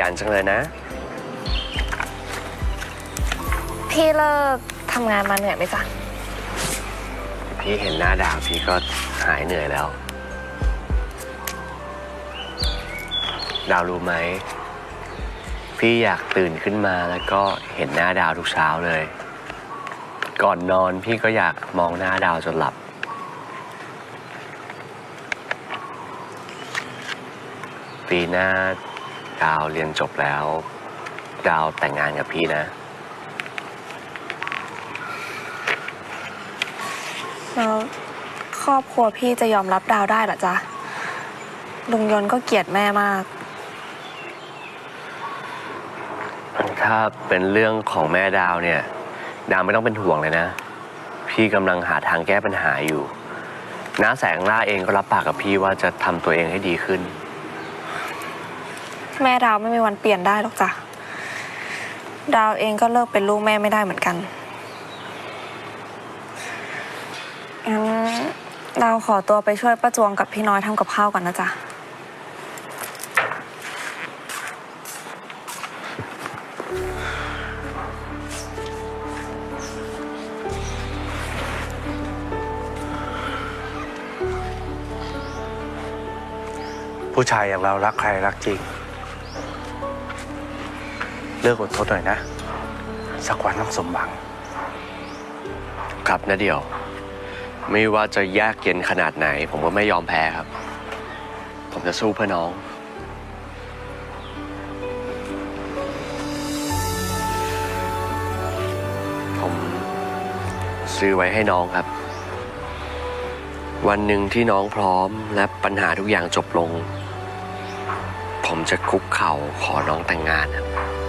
ยันจังเลยนะ พี่เลิกทำงานมาเหนื่อยไหมจ๊ะ พี่เห็นหน้าดาวพี่ก็หายเหนื่อยแล้ว ดาวรู้ไหม พี่อยากตื่นขึ้นมาแล้วก็เห็นหน้าดาวทุกเช้าเลย ก่อนนอนพี่ก็อยากมองหน้าดาวจนหลับ ปีหน้า ดาวเรียนจบแล้ว ดาวแต่งงานกับพี่นะ แล้วครอบครัวพี่จะยอมรับดาวได้เหรอจ๊ะ ลุงยนต์ก็เกลียดแม่มาก ถ้าเป็นเรื่องของแม่ดาวเนี่ย ดาวไม่ต้องเป็นห่วงเลยนะ พี่กำลังหาทางแก้ปัญหาอยู่ น้าแสงล่าเองก็รับปากกับพี่ว่าจะทำตัวเองให้ดีขึ้น แม่ดาวไม่มีวันเปลี่ยนได้หรอกจ้ะ ดาวเองก็เลิกเป็นลูกแม่ไม่ได้เหมือนกันงั้นดาวขอตัวไปช่วยป้าจวงกับพี่น้อยทำกับข้าวก่อนนะจ๊ะ ผู้ชายอย่างเรารักใครรักจริง เลิกอดทนหน่อยนะ สักวันต้องสมหวัง ครับนะเดียว ไม่ว่าจะยากเย็นขนาดไหน ผมก็ไม่ยอมแพ้ครับ ผมจะสู้เพื่อน้อง ผมซื้อไว้ให้น้องครับ วันหนึ่งที่น้องพร้อมและปัญหาทุกอย่างจบลง ผมจะคุกเข่าขอน้องแต่งงานครับ